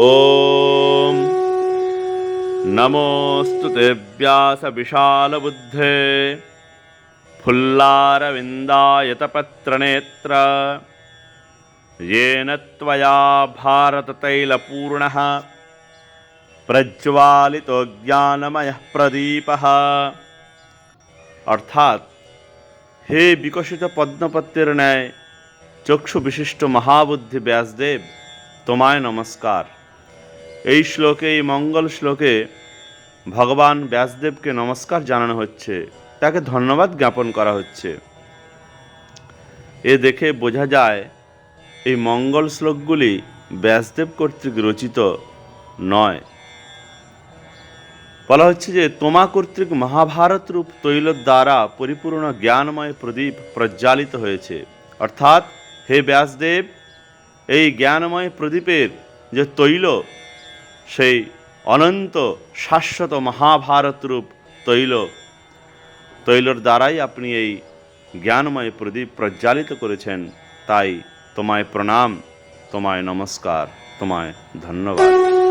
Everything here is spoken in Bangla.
ॐ नमोऽस्तु ते व्यासविशालबुद्धे फुल्लारविन्दायतपत्रनेत्र येन त्वया भारततैलपूर्णः प्रज्वालितो জ্ঞানময়ः প্রদীপः অর্থাৎ হে বিকশিত পদ্মপত্রের ন্যায় চক্ষু বিশিষ্ট মহাবুদ্ধি ব্যাসদেব তোমায় নমস্কার এই শ্লোকে, এই মঙ্গল শ্লোকে ভগবান ব্যাসদেবকে নমস্কার জানানো হচ্ছে। তাকে ধন্যবাদ জ্ঞাপন করা হচ্ছে। এ দেখে বোঝা যায়, এই মঙ্গল শ্লোকগুলি ব্যাসদেব কর্তৃক রচিত নয়। বলা হচ্ছে যে, তোমা কর্তৃক মহাভারত রূপ তৈল দ্বারা পরিপূর্ণ জ্ঞানময় প্রদীপ প্রজ্বালিত হয়েছে। অর্থাৎ, হে ব্যাসদেব, এই জ্ঞানময় প্রদীপের যে তৈল সেই অনন্ত শাশ্বত মহাভারত রূপ তৈল। তৈলর দ্বারাই আপনি এই জ্ঞানময় প্রদীপ প্রজ্বালিত করেছেন। তাই তোমায় প্রণাম, তোমায় নমস্কার, তোমায় ধন্যবাদ।